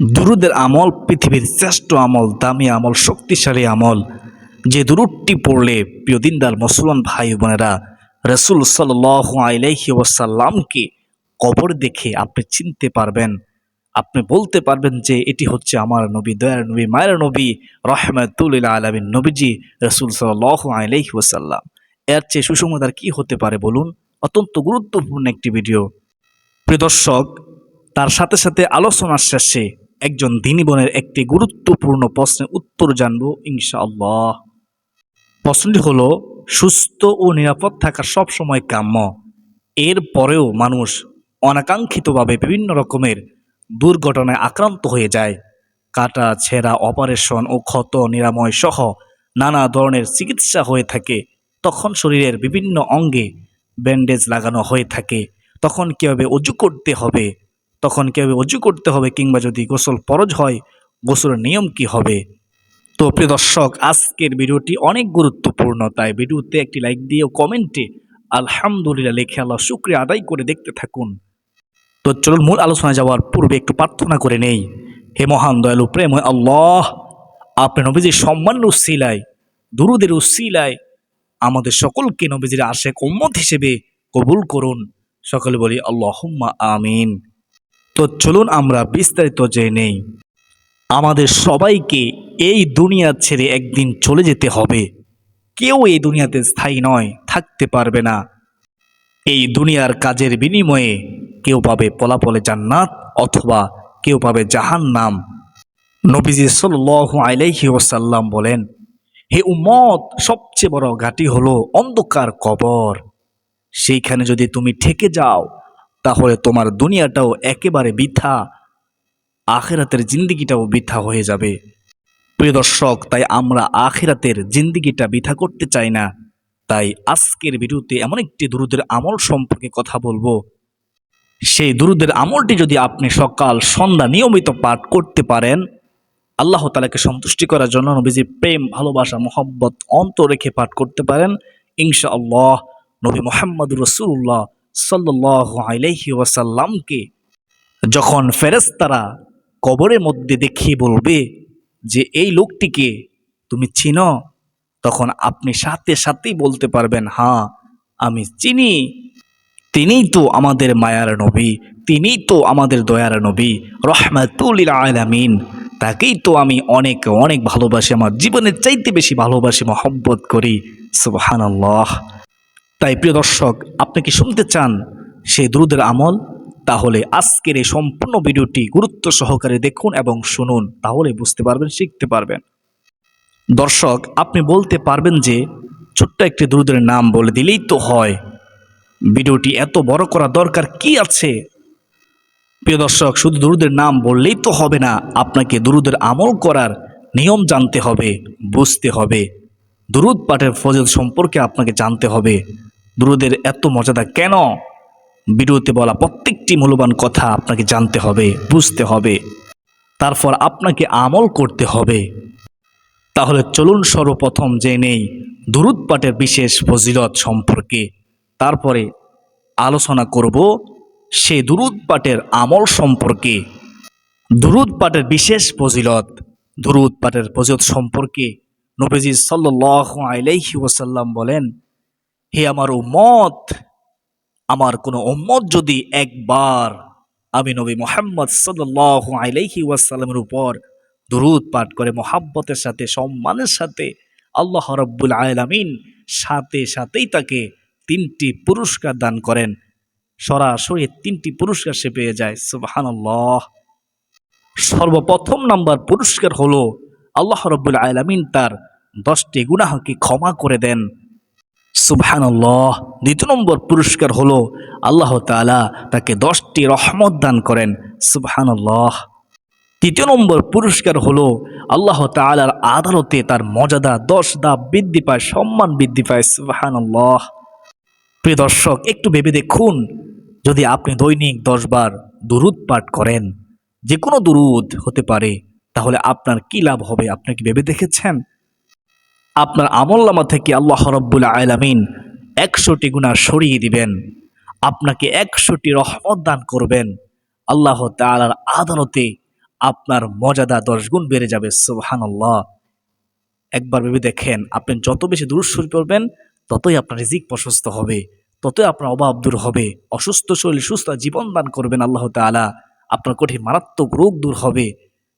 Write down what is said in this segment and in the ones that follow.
দুরুদের আমল পৃথিবীর শ্রেষ্ঠ আমল, দামি আমল, শক্তিশালী আমল। যে দুরুদটি পড়লে, প্রিয় দিনদার মুসলমান ভাই বোনেরা, রসুল সাল্লাহ আলাইহি ওয়াসাল্লামকে কবর দেখে আপনি চিনতে পারবেন। আপনি বলতে পারবেন যে, এটি হচ্ছে আমার নবী, দয়ার নবী, মায়ের নবী রহমাতুল্লাহ আলমিন নবীজি রসুল সাল্লাহ আলাইহি ওয়াসাল্লাম। এর চেয়ে সুসংবাদ কি হতে পারে বলুন? অত্যন্ত গুরুত্বপূর্ণ একটি ভিডিও। প্রিয় দর্শক, তার সাথে সাথে আলোচনার শেষে একজন দিনী বোনের একটি গুরুত্বপূর্ণ প্রশ্নের উত্তর জানব ইনশাআল্লাহ। প্রশ্নটি হল, সুস্থ ও নিরাপদ থাকা সবসময় কাম্য। এর পরেও মানুষ অনাকাঙ্ক্ষিতভাবে বিভিন্ন রকমের দুর্ঘটনায় আক্রান্ত হয়ে যায়। কাটা, ছেঁড়া, অপারেশন ও ক্ষত, নিরাময় সহ নানা ধরনের চিকিৎসা হয়ে থাকে। তখন শরীরের বিভিন্ন অঙ্গে ব্যান্ডেজ লাগানো হয়ে থাকে। তখন কীভাবে অজু করতে হবে তখন কীভাবে অজু করতে হবে কিংবা যদি গোসল ফরজ হয়, গোসলের নিয়ম কি হবে? তো প্রিয় দর্শক, আজকের ভিডিওটি অনেক গুরুত্বপূর্ণ, তাই ভিডিওতে একটি লাইক দিয়ে ও কমেন্টে আলহামদুলিল্লাহ লিখে আল্লাহ শুক্রিয়া আদায় করে দেখতে থাকুন। তো চলুন, মূল আলোচনা যাওয়ার পূর্বে একটু প্রার্থনা করে নেই। হে মহান দয়ালু প্রেম আল্লাহ, আপনি নবীজির সম্মান উসিলায়, দুরুদের উসিলায় আমাদের সকলকে নবীজির আশেক উম্মত হিসেবে কবুল করুন। সকলে বলি, আল্লাহুম্মা আমিন। তো চলুন আমরা বিস্তারিত জেনে নেই। আমাদের সবাইকে এই দুনিয়া ছেড়ে একদিন চলে যেতে হবে। কেউ এই দুনিয়াতে স্থায়ী নয়, থাকতে পারবে না। এই দুনিয়ার কাজের বিনিময়ে কেউ পাবে পলাপলে জান্নাত অথবা কেউ পাবে জাহান্নাম। নবীজি সাল্লাল্লাহু আলাইহি ওয়াসাল্লাম বলেন, হে উম্মত, সবচেয়ে বড় ঘাটি হলো অন্ধকার কবর। সেইখানে যদি তুমি ঠেকে যাও তাহলে তোমার দুনিয়াটাও একেবারে বৃথা, আখেরাতের জিন্দিগিটাও বৃথা হয়ে যাবে। প্রিয় দর্শক, তাই আমরা আখেরাতের জিন্দিগিটা বৃথা করতে চাই না। তাই আজকের ভিডিওতে এমন একটি দুরুদের আমল সম্পর্কে কথা বলব। সেই দুরুদের আমলটি যদি আপনি সকাল, সন্ধ্যা নিয়মিত পাঠ করতে পারেন, আল্লাহ তালাকে সন্তুষ্টি করার জন্য নবীজি প্রেম, ভালোবাসা, মোহব্বত অন্ত রেখে পাঠ করতে পারেন ইনশা আল্লাহ নবী মোহাম্মদ রসুল্লাহ সাল্লাহ আলাইহি ওয়াসাল্লামকে যখন ফেরেস্তারা কবরের মধ্যে দেখিয়ে বলবে যে এই লোকটিকে তুমি চিনো, তখন আপনি সাথে সাথেই বলতে পারবেন হ্যাঁ আমি চিনি। তিনিই তো আমাদের মায়ার নবী, তিনিই তো আমাদের দয়ার নবী রহমাতুল আলামিন। তাকেই তো আমি অনেক অনেক ভালোবাসি, আমার জীবনের চাইতে বেশি ভালোবাসি, মহব্বত করি। সুবহানাল্লাহ। তাই প্রিয় দর্শক, আপনি কি শুনতে চান সেই দ্রুদের আমল? তাহলে আজকের এই সম্পূর্ণ ভিডিওটি গুরুত্ব সহকারে দেখুন এবং শুনুন, তাহলে বুঝতে পারবেন, শিখতে পারবেন। দর্শক, আপনি বলতে পারবেন যে ছোট্ট একটি দ্রুদের নাম বলে দিলেই তো হয়। ভিডিওটি এত বড় করা দরকার কি আছে? প্রিয় দর্শক, শুধু দুরুদের নাম বললেই তো হবে না, আপনাকে দুরুদের আমল করার নিয়ম জানতে হবে, বুঝতে হবে। দুরুদ পাঠের ফজল সম্পর্কে আপনাকে জানতে হবে। দুরুদের এত মর্যাদা কেন? ভিডিওতে বলা প্রত্যেকটি মূল্যবান কথা আপনাকে জানতে হবে, বুঝতে হবে। তারপর আপনাকে আমল করতে হবে। তাহলে চলুন সর্বপ্রথম যে নেই দুরুদ পাঠের বিশেষ ফজিলত সম্পর্কে। তারপরে আলোচনা করব সে দুরুদ পাঠের আমল সম্পর্কে। দুরুদ পাঠের বিশেষ ফজিলত, দুরুদ পাঠের ফজিলত সম্পর্কে নবীজি সাল্লাহ আলাইহি ওয়াসাল্লাম বলেন হে আমার উম্মত, আমার কোনো উম্মত যদি একবার আমি নবী মোহাম্মদ সাল্লাহ আলাইহি ওয়াসাল্লামের উপর দুরুদ পাঠ করে মোহাব্বতের সাথে, সম্মানের সাথে আল্লাহ রব্বুল আলামিন সাথে সাথেই তাকে তিনটি পুরস্কার দান করেন। সরাসরি তিনটি পুরস্কার সে পেয়ে যায় সুবাহান্লাহ সর্বপ্রথম নাম্বার পুরস্কার হলো আল্লাহ রব্বুল আলমিন তার দশটি গুনাহকে ক্ষমা করে দেন। সুবহানাল্লাহ। দ্বিতীয় নম্বর পুরস্কার হলো আল্লাহ তাআলা তাকে দশটি রহমত দান করেন। সুবহানাল্লাহ। তৃতীয় নম্বর পুরস্কার হলো আল্লাহ তাআলার আদালতে তার মর্যাদা দশ ধাপ বৃদ্ধি পায়, সম্মান বৃদ্ধি পায়। সুবহানাল্লাহ। প্রিয় দর্শক, একটু ভেবে দেখুন, যদি আপনি দৈনিক দশবার দুরুদ পাঠ করেন, যে কোনো দুরুদ হতে পারে, তাহলে আপনার কি লাভ হবে? আপনি কি ভেবে দেখেছেন? আপনার আমল্লামা থেকে আল্লাহ রব্বুল আলামিন একশোটি গুণা সরিয়ে দিবেন, আপনাকে একশোটি রহমত দান করবেন। আল্লাহ তালার আদালতে আপনার মর্যাদা দশ গুণ বেড়ে যাবে, সুবহানাল্লাহ। একবার ভেবে দেখেন, আপনি যত বেশি দূর শুরু করবেন ততই আপনার রিজিক প্রশস্ত হবে, ততই আপনার অভাব দূর হবে। অসুস্থ শরীর, সুস্থ জীবন দান করবেন আল্লাহ তাআলা, আপনার কঠিন মারাত্মক রোগ দূর হবে।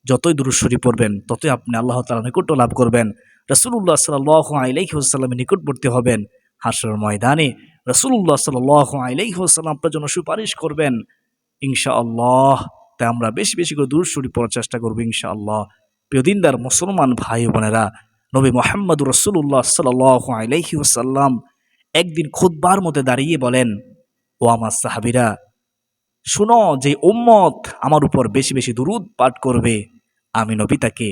যতই দূর শরীর পড়বেন, ততই আপনি আল্লাহ তাআলা নিকট লাভ করবেন। রসুল্লাহ সাল্লাহ আলাইসাল্লামের নিকটবর্তী হবেন হাসর ময়দানে। রসুল্লাহ সাল্লাহ আলাইসাল্লাম আপনার জন্য সুপারিশ করবেন, ইনশাআল্লাহ। তাই আমরা বেশি বেশি করে দূর শরীর পড়ার চেষ্টা করব, ইনশাআল্লাহ। প্রিয় দিনদার মুসলমান ভাই বোনেরা, নবী মোহাম্মদ রসুল্লাহ সাল্লাহ আলাইহি ওসাল্লাম একদিন খুদ্বার মধ্যে দাঁড়িয়ে বলেন, ও আমার সাহাবিরা, শুনো যে উম্মত আমার উপর বেশি বেশি দুরুদ পাঠ করবে। আমি নবী তাকে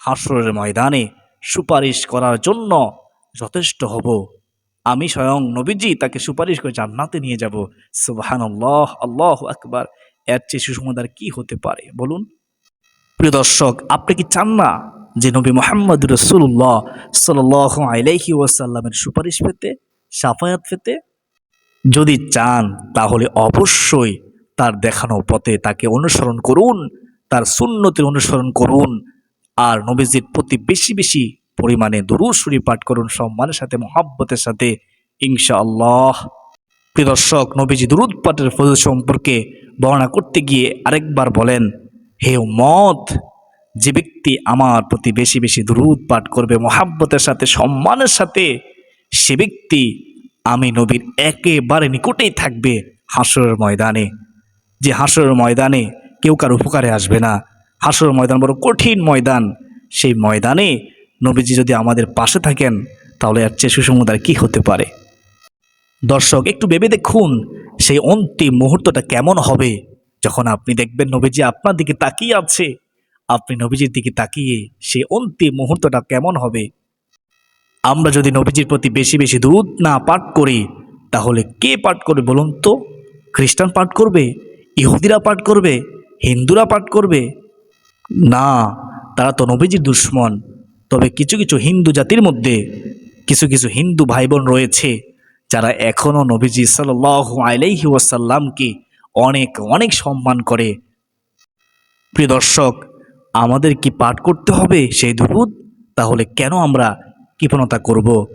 হাসরের ময়দানে সুপারিশ করার জন্য যথেষ্ট হব। আমি স্বয়ং নবীজি তাকে সুপারিশ করে জান্নাতে নিয়ে যাব। সুবাহান আল্লাহ আল্লাহ আকবার। এর চেয়ে সুসমাদার কি হতে পারে, বলুন? প্রিয় দর্শক, আপনি কি চান না যে নবী মোহাম্মদ রসুল্লাহ সাল আলাইহি ওয়াসাল্লামের সুপারিশ পেতে, সাফায়াত পেতে? যদি চান, তাহলে অবশ্যই তার দেখানো পথে তাকে অনুসরণ করুন, তার সুন্নতির অনুসরণ করুন আর নবীজির প্রতি বেশি বেশি পরিমাণে দুরুসুরি পাঠ করুন, সম্মানের সাথে, মহাব্বতের সাথে, ইনশাআল্লাহ। প্রিয় দর্শক, নবীজি দুরুদ পাঠের ফজল সম্পর্কে বর্ণনা করতে গিয়ে আরেকবার বলেন, হে মত যে ব্যক্তি আমার প্রতি বেশি বেশি দুরুদ পাঠ করবে, মহাব্বতের সাথে, সম্মানের সাথে, সে ব্যক্তি আমি নবীর একেবারে নিকটেই থাকবে হাসরের ময়দানে। যে হাসরের ময়দানে কেউ কার উপকারে আসবে না। হাসরের ময়দান বড় কঠিন ময়দান। সেই ময়দানে নবীজি যদি আমাদের পাশে থাকেন, তাহলে এর চেয়ে সুসংবাদ কি হতে পারে? দর্শক, একটু ভেবে দেখুন সেই অন্তিম মুহূর্তটা কেমন হবে। যখন আপনি দেখবেন নবীজি আপনার দিকে তাকিয়ে আছে, আপনি নবীজির দিকে তাকিয়ে সেই অন্তিম মুহূর্তটা কেমন হবে? আমরা যদি নবীজির প্রতি বেশি বেশি দুধ না পাঠ করি, তাহলে কে পাঠ করবে বলুন তো? খ্রিস্টান পাঠ করবে? ইহুদিরা পাঠ করবে? হিন্দুরা পাঠ করবে? না, তারা তো নবীজির দুশ্মন। তবে কিছু কিছু হিন্দু জাতির মধ্যে কিছু কিছু হিন্দু ভাই বোন রয়েছে, যারা এখনও নবীজি সাল আলাইহি ওয়াসাল্লামকে অনেক অনেক সম্মান করে। প্রিয় দর্শক, আমাদের কি পাঠ করতে হবে সেই দুরুদ? তাহলে কেন আমরা কৃপণতা করব?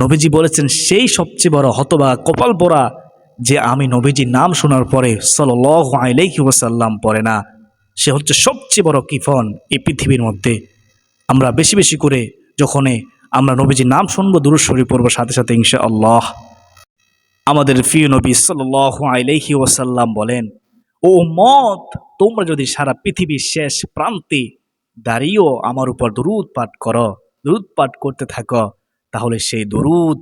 নবীজি বলেছেন, সেই সবচেয়ে বড় হতবা, কপাল পরা যে আমি নবীজির নাম শোনার পরে সাল আলাইহি ওয়াসাল্লাম পড়ে না। সে হচ্ছে সবচেয়ে বড় কিফন এই পৃথিবীর মধ্যে। আমরা বেশি বেশি করে যখনই আমরা নবীজির নাম শুনব দূর শরীর পড়ব, সাথে সাথে ইনশা আল্লাহ আমাদের প্রিয় নবী সাল আলাইহি ওয়াসাল্লাম বলেন, ও মত তোমরা যদি সারা পৃথিবীর শেষ প্রান্তে দাঁড়িয়েও আমার উপর দরুদ পাঠ করো, দরুদ পাঠ করতে থাকো, তাহলে সেই দরুদ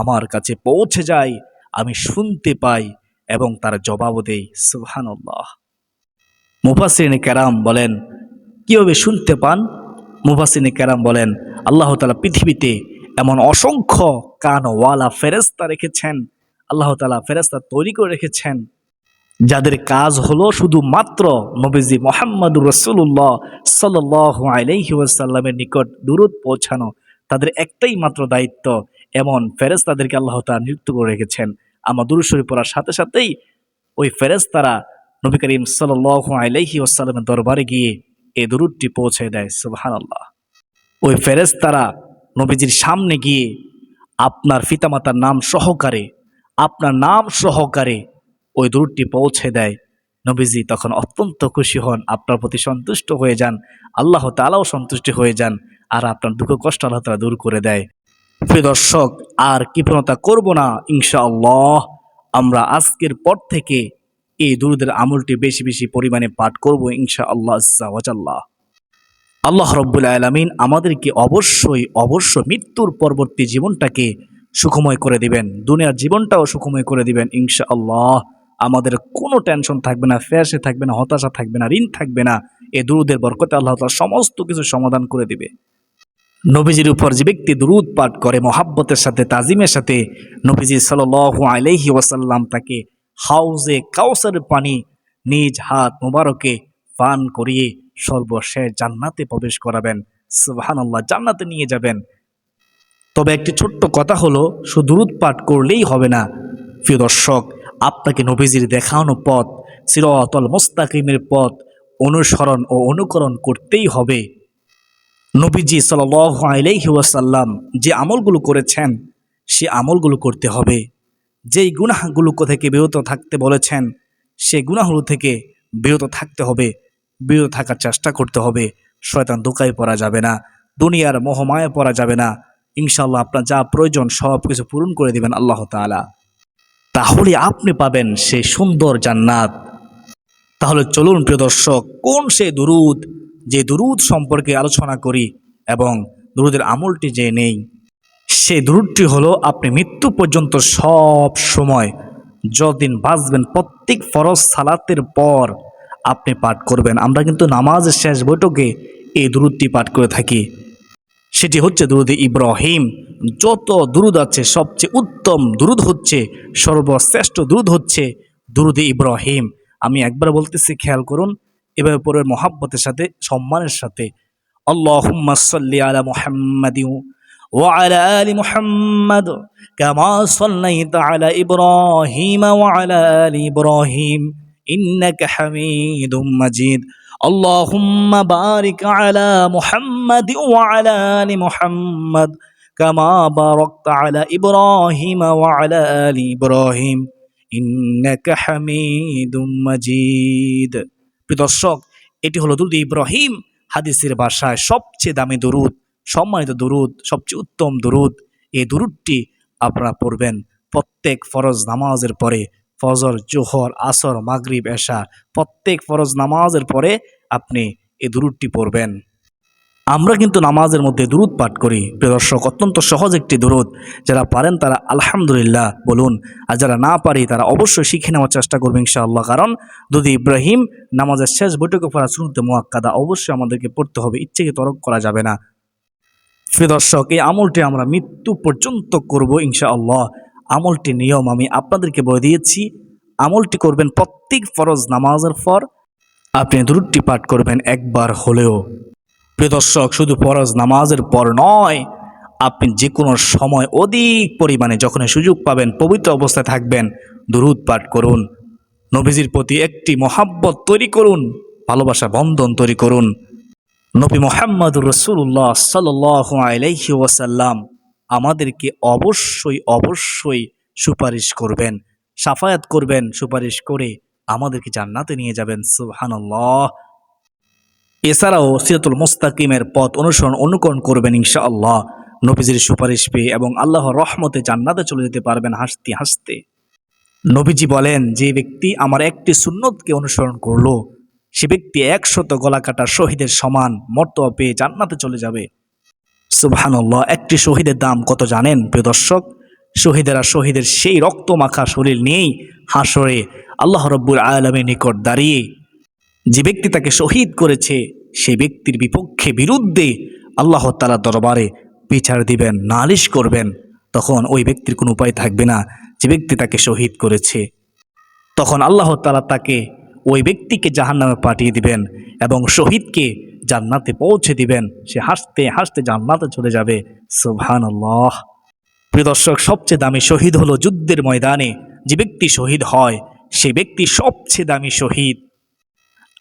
আমার কাছে পৌঁছে যায়, আমি শুনতে পাই এবং তার জবাবও দেই। সুবহানাল্লাহ। মুফাসিনে ক্যারাম বলেন, কীভাবে শুনতে পান? মুফাসিনে ক্যারাম বলেন, আল্লাহ তালা পৃথিবীতে এমন অসংখ্য কানওয়ালা ফেরেস্তা রেখেছেন। আল্লাহ তালা ফেরেস্তা তৈরি করে রেখেছেন। যাদের কাজ হলো শুধুমাত্র নবীজি মোহাম্মদুর রসুল্লাহ সাল আলাইহি ওয়াসাল্লামের নিকট দূরত পৌঁছানো, তাদের একটাই মাত্র দায়িত্ব, এমন ফেরেস তাদেরকে আল্লাহ তালা নিযুক্ত করে রেখেছেন। আমার দুরুশরী পড়ার সাথে সাথেই ওই ফেরেস্তারা নবী করিম সাল আলাইহি ওয়াসাল্লামের দরবারে গিয়ে এই দরুদটি পৌঁছে দেয় সুবাহান আল্লাহ ওই ফেরেস্তারা নবীজির সামনে গিয়ে আপনার পিতামাতার নাম সহকারে, আপনার নাম সহকারে ওই দূরটি পৌঁছে দেয়। নবীজি তখন অত্যন্ত খুশি হন, আপনার প্রতি সন্তুষ্ট হয়ে যান, আল্লাহ তালাও সন্তুষ্ট হয়ে যান আর আপনার দুঃখ কষ্ট আল্লাহ তালা দূর করে দেয়। প্রিয় দর্শক, আর কৃপণতা করব না, ইনশাআল্লাহ। আমরা আজকের পর থেকে এই দুরুদের আমলটি বেশি বেশি পরিমাণে পাঠ করব ইনশা আল্লাহ আল্লাহ আল্লাহ রব্বুল আলমিন আমাদেরকে অবশ্যই অবশ্য মৃত্যুর পরবর্তী জীবনটাকে সুখময় করে দিবেন, দুনিয়ার জীবনটাও সুখময় করে দিবেন ইনশা আল্লাহ আমাদের কোনো টেনশন থাকবে না ফ্যাসে থাকবে না, হতাশা থাকবে না, ঋণ থাকবে না এ দুরুদের বরকতে আল্লাহ তালা সমস্ত কিছু সমাধান করে দিবে। নবীজির উপর যে ব্যক্তি দুরুদ পাঠ করে, মহাব্বতের সাথে, তাজিমের সাথে, নবীজি সাল আলহি ওয়াসাল্লাম তাকে হাউজে কাউসারের পানি নিজ হাত মুবারকে পান করিয়ে সর্বশেষ জান্নাতে প্রবেশ করাবেন। সুবাহান আল্লাহ জান্নাতে নিয়ে যাবেন। তবে একটি ছোট্ট কথা হলো সুদূরত পাঠ করলেই হবে না। প্রিয় দর্শক, আপনাকে নবীজির দেখানো পথ, সিরতল মোস্তাকিমের পথ অনুসরণ ও অনুকরণ করতেই হবে। নবীজি সাল আলাইহি ওয়াসাল্লাম যে আমলগুলো করেছেন, সে আমলগুলো করতে হবে। যেই গুনাহগুলো থেকে বিরত থাকতে বলেছেন, সে গুনাহগুলো থেকে বিরত থাকতে হবে, বিরত থাকার চেষ্টা করতে হবে। শয়তান দোকায় পড়া যাবে না, দুনিয়ার মোহমায় পড়া যাবে না। ইনশাল্লাহ আপনার যা প্রয়োজন সব কিছু পূরণ করে দিবেন আল্লাহ তাআলা। তাহলে আপনি পাবেন সেই সুন্দর জান্নাত। তাহলে চলুন প্রিয় দর্শক, কোন সে দুরুদ, যে দুরুদ সম্পর্কে আলোচনা করি এবং দুরুদের আমলটি যে নেই। সেই দুরুদটি হলো, আপনি মৃত্যু পর্যন্ত সব সময় যতদিন বাঁচবেন, প্রত্যেক ফরজ সালাতের পর আপনি পাঠ করবেন। আমরা কিন্তু নামাজের শেষ বৈঠকে এই দুরুদটি পাঠ করে থাকি। সেটি হচ্ছে দুরুদ ইব্রাহিম। যত দুরুদ আছে, সবচেয়ে উত্তম দুরুদ হচ্ছে, সর্বশ্রেষ্ঠ দুরুদ হচ্ছে দুরুদ ইব্রাহিম। আমি একবার বলতেছি, খেয়াল করুন, এভাবে পরে মহাব্বতের সাথে, সম্মানের সাথে, আল্লাহুম্মা সাল্লি আলা মুহাম্মাদিন وعلى آل محمد كما صليت على إبراهيم وعلى آل إبراهيم إنك حميد مجيد اللهم بارك على محمد وعلى آل محمد كما باركت على إبراهيم وعلى آل إبراهيم إنك حميد مجيد প্রিয় দর্শক এটি হলো দুরুদ ইব্রাহিম হাদিসের ভাষায় সবচেয়ে দামি দরুদ সম্মানিত দরুদ, সবচেয়ে উত্তম দরুদ, এই দরুদটি আপনারা পড়বেন প্রত্যেক ফরজ নামাজের পরে, ফজর, জোহর, আসর, মাগরিব, এশা, প্রত্যেক ফরজ নামাজের পরে আপনি এই দুরুদটি পড়বেন। আমরা কিন্তু নামাজের মধ্যে দুরুদ পাঠ করি। প্রিয় দর্শক, অত্যন্ত সহজ একটি দুরুদ। যারা পারেন তারা আলহামদুলিল্লাহ বলুন, আর যারা না পারি তারা অবশ্যই শিখে নেওয়ার চেষ্টা করবে ইনশাআল্লাহ, কারণ যদি ইব্রাহিম নামাজের শেষ বৈঠকে পড়া শুরুতে মোয়াক্কাদা অবশ্যই আমাদেরকে পড়তে হবে, ইচ্ছেকে তরক করা যাবে না। প্রিয় দর্শক, এই আমলটি আমরা মৃত্যু পর্যন্ত করব ইনশাআল্লাহ। আমলটি নিয়ম আমি আপনাদেরকে বলে দিয়েছি, আমলটি করবেন প্রত্যেক ফরজ নামাজের পর। আপনি দুরুদটি পাঠ করবেন একবার হলেও। প্রিয় দর্শক, শুধু ফরজ নামাজের পর নয়, আপনি যে কোনো সময় অধিক পরিমাণে যখন সুযোগ পাবেন, পবিত্র অবস্থায় থাকবেন, দুরুদ পাঠ করুন। নবীজির প্রতি একটি মহাব্বত তৈরি করুন, ভালোবাসা বন্ধন তৈরি করুন। নবী মোহাম্মদ রসুল্লাহ সাল আলাইহি ওয়াসাল্লাম আমাদেরকে অবশ্যই অবশ্যই সুপারিশ করবেন, সাফায়াত করবেন, সুপারিশ করে আমাদেরকে জান্নাতে নিয়ে যাবেন, সুবহানাল্লাহ। এছাড়াও সিরাতুল মুস্তাকিমের পথ অনুসরণ, অনুকরণ করবেন ইনশাআল্লাহ। নবীজির সুপারিশ পেয়ে এবং আল্লাহর রহমতে জান্নাতে চলে যেতে পারবেন হাসতে হাসতে। নবীজি বলেন, যে ব্যক্তি আমার একটি সুন্নতকে অনুসরণ করল সে ব্যক্তি একশত গলা কাটা শহীদের সমান মর্তবা পেয়ে জান্নাতে চলে যাবে। সুবহানাল্লাহ, একটি শহীদের দাম কত জানেন প্রিয় দর্শক? শহীদেরা শহীদের সেই রক্ত মাখা শরীর নিয়েই হাসরে আল্লাহ রব্বুর আলমের নিকট দাঁড়িয়ে। যে ব্যক্তি তাকে শহীদ করেছে সেই ব্যক্তির বিপক্ষে বিরুদ্ধে আল্লাহ তালা দরবারে বিচার দিবেন, নালিশ করবেন। তখন ওই ব্যক্তির কোনো উপায় থাকবে না, যে ব্যক্তি তাকে শহীদ করেছে। তখন আল্লাহ তালা তাকে ওই ব্যক্তিকে জাহান নামে পাঠিয়ে দিবেন এবং শহীদকে জান্নাতে পৌঁছে দিবেন। সে হাসতে হাসতে জান্নাতে চলে যাবে। সুবহান আল্লাহ সবচেয়ে দামি শহীদ হলো যুদ্ধের ময়দানে যে ব্যক্তি শহীদ হয়, সে ব্যক্তি সবচেয়ে দামি শহীদ।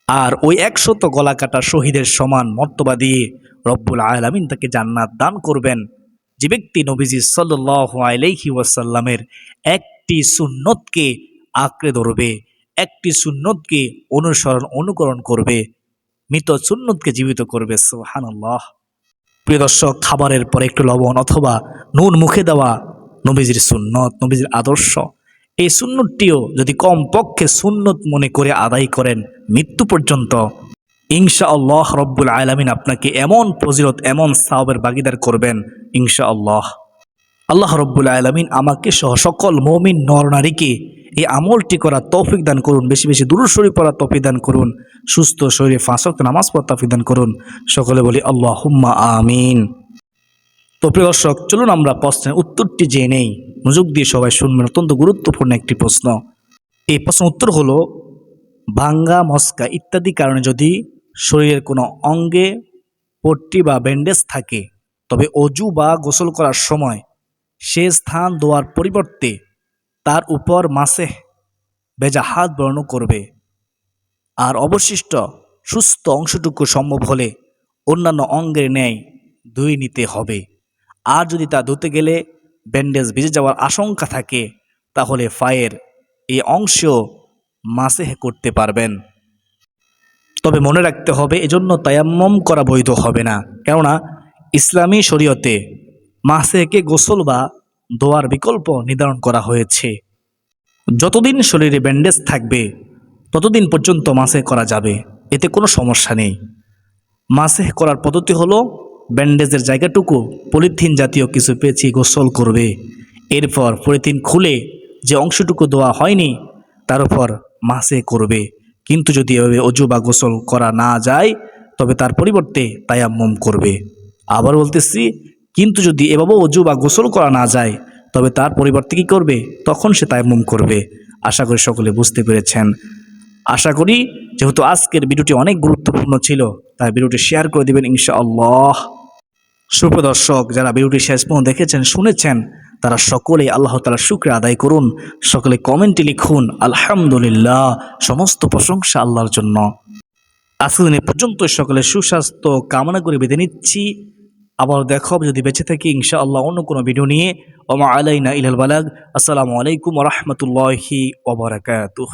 আর ওই একশত গলা কাটা শহীদের সমান মর্তবা দিয়ে রব্বুল আলমিন তাকে জান্নাত দান করবেন। যে ব্যক্তি নবীজি সাল্লাহ আলাইহি ওয়াসাল্লামের একটি সুন্নতকে আঁকড়ে ধরবে একটি সুন্নতকে অনুসরণ, অনুকরণ করবে, মৃত সুন্নতকে জীবিত করবে সুহানাল্লাহ প্রিয় দর্শক, খাবারের পরে একটু লবণ অথবা নুন মুখে দেওয়া নবীজির সুন্নত, নবীজির আদর্শ। এই সুন্নতটিও যদি কম পক্ষে সুন্নত মনে করে আদায় করেন মৃত্যু পর্যন্ত ইনশা আল্লাহ রব্বুল আলমিন আপনাকে এমন ফজিলত, এমন সাহবের বাগিদার করবেন ইনশা আল্লাহ আল্লাহ রব্বুল আলমিন আমাকে সহ সকল মমিন নর নারীকে এই আমলটি করা তৌফিক দান করুন, বেশি বেশি দূর শরীর পড়া তৌফিক দান করুন, সুস্থ শরীরে ফাঁসক নামাজ পড়া তৌফিক দান করুন। সকলে বলি আল্লাহ হুম্মা আমিন। তো প্রিয় দর্শক, চলুন আমরা প্রশ্নের উত্তরটি জেনে নেই। মনোযোগ দিয়ে সবাই শুনবেন, অত্যন্ত গুরুত্বপূর্ণ একটি প্রশ্ন। এই প্রশ্নের উত্তর হলো, ভাঙ্গা, মস্কা ইত্যাদি কারণে যদি শরীরের কোনো অঙ্গে পট্টি বা ব্যান্ডেজ থাকে, তবে অজু বা গোসল করার সময় সে স্থান দেওয়ার পরিবর্তে তার উপর মাসে বেজা হাত বর্ণ করবে। আর অবশিষ্ট সুস্থ অংশটুকু সম্ভব হলে অন্যান্য অঙ্গের ন্যায় ধুয়ে নিতে হবে। আর যদি তা ধুতে গেলে ব্যান্ডেজ ভিজে যাওয়ার আশঙ্কা থাকে, তাহলে ফায়ের এই অংশ মাসেহ করতে পারবেন। তবে মনে রাখতে হবে, এজন্য তায়াম্মম করা বৈধ হবে না। কেননা ইসলামী শরীয়তে মাসেহকে গোসল বা দোয়ার বিকল্প নির্ধারণ করা হয়েছে। যতদিন শরীরে ব্যান্ডেজ থাকবে, ততদিন পর্যন্ত মাসে করা যাবে। এতে কোনো সমস্যা নেই। মাসে করার পদ্ধতি হলো, ব্যান্ডেজের জায়গাটুকু পলিথিন জাতীয় কিছু পেঁচিয়ে গোসল করবে। এরপর পলিথিন খুলে যে অংশটুকু দেওয়া হয়নি, তার উপর মাসে করবে। কিন্তু যদি এভাবে অজু বা গোসল করা না যায়, তবে তার পরিবর্তে তায়াম্মম করবে। আবার বলতেছি কিন্তু যদি এভাবে অজু বা গোসল করা না যায়, তবে তার পরিবর্তে কী করবে? তখন সে তায়াম্মম করবে। আশা করি সকলে বুঝতে পেরেছেন। আশা করি যেহেতু আজকের ভিডিওটি অনেক গুরুত্বপূর্ণ ছিল, তাই ভিডিওটি শেয়ার করে দেবেন ইনশাআল্লাহ। সুপ্রদর্শক যারা ভিডিওটি শেষ পর্যন্ত দেখেছেন, শুনেছেন, তারা সকলে আল্লাহ তালা শুক্রে আদায় করুন। সকলে কমেন্টে লিখুন, আলহামদুলিল্লাহ সমস্ত প্রশংসা আল্লাহর জন্য। আজকের দিন পর্যন্ত সকলে সুস্বাস্থ্য কামনা করে বেঁধে নিচ্ছি। আবার দেখো যদি বেঁচে থাকি ইনশা আল্লাহ অন্য কোনো ভিডিও নিয়ে। ওমা আলাইনা ইলাল বালাগ। আসসালামু আলাইকুম রহমতুল্লাহি ওবরাকাতুহ